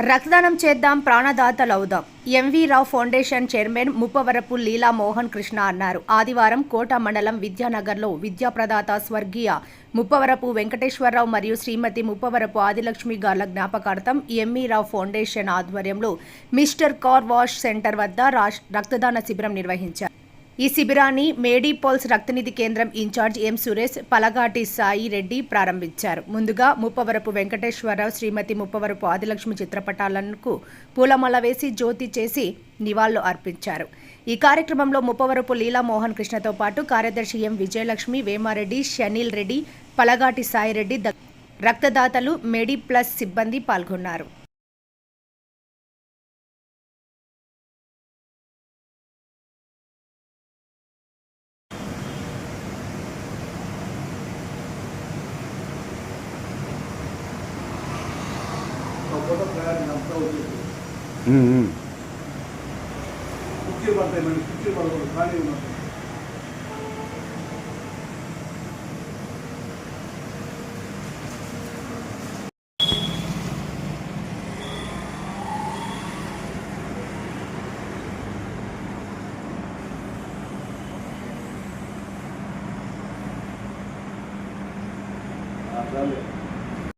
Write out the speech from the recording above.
రక్తదానం చేద్దాం ప్రాణదాతలవుదాం MV Rao foundation chairman Muppavarapu Leela Mohan Krishna అన్నారు. ఆదివారం కోట మండలం విద్యానగర్లో విద్యాప్రదాత స్వర్గీయ ముప్పవరపు వెంకటేశ్వరరావు మరియు శ్రీమతి ముప్పవరపు ఆదిలక్ష్మి గార్ల జ్ఞాపకార్థం ఎంవీ రావు ఫౌండేషన్ ఆధ్వర్యంలో మిస్టర్ కార్ వాష్ సెంటర్ వద్ద రాష్- రక్తదాన శిబిరం నిర్వహించారు. ఈ శిబిరాన్ని మేడీపోల్స్ రక్తనిధి కేంద్రం ఇన్ఛార్జ్ ఎం సురేష్ పలగాటి సాయి రెడ్డి ప్రారంభించారు. ముందుగా ముప్పవరపు వెంకటేశ్వరరావు శ్రీమతి ముప్పవరపు ఆదిలక్ష్మి చిత్రపటాలకు పూలమాల వేసి జ్యోతి చేసి నివాళులు అర్పించారు. ఈ కార్యక్రమంలో ముప్పవరపు లీలా మోహన్ కృష్ణతో పాటు కార్యదర్శి ఎం విజయలక్ష్మి వేమారెడ్డి షనీల్ రెడ్డి పలగాటి సాయి రెడ్డి రక్తదాతలు మెడి ప్లస్ సిబ్బంది పాల్గొన్నారు. ఫోటో ప్రయాణం అంతా వచ్చేసి ఉమ్, ఉమ్. కుర్చీ పడతాయి మరి కుర్చీ పడకూడదు ఖాళీ ఉన్నది ఆ, చాలు.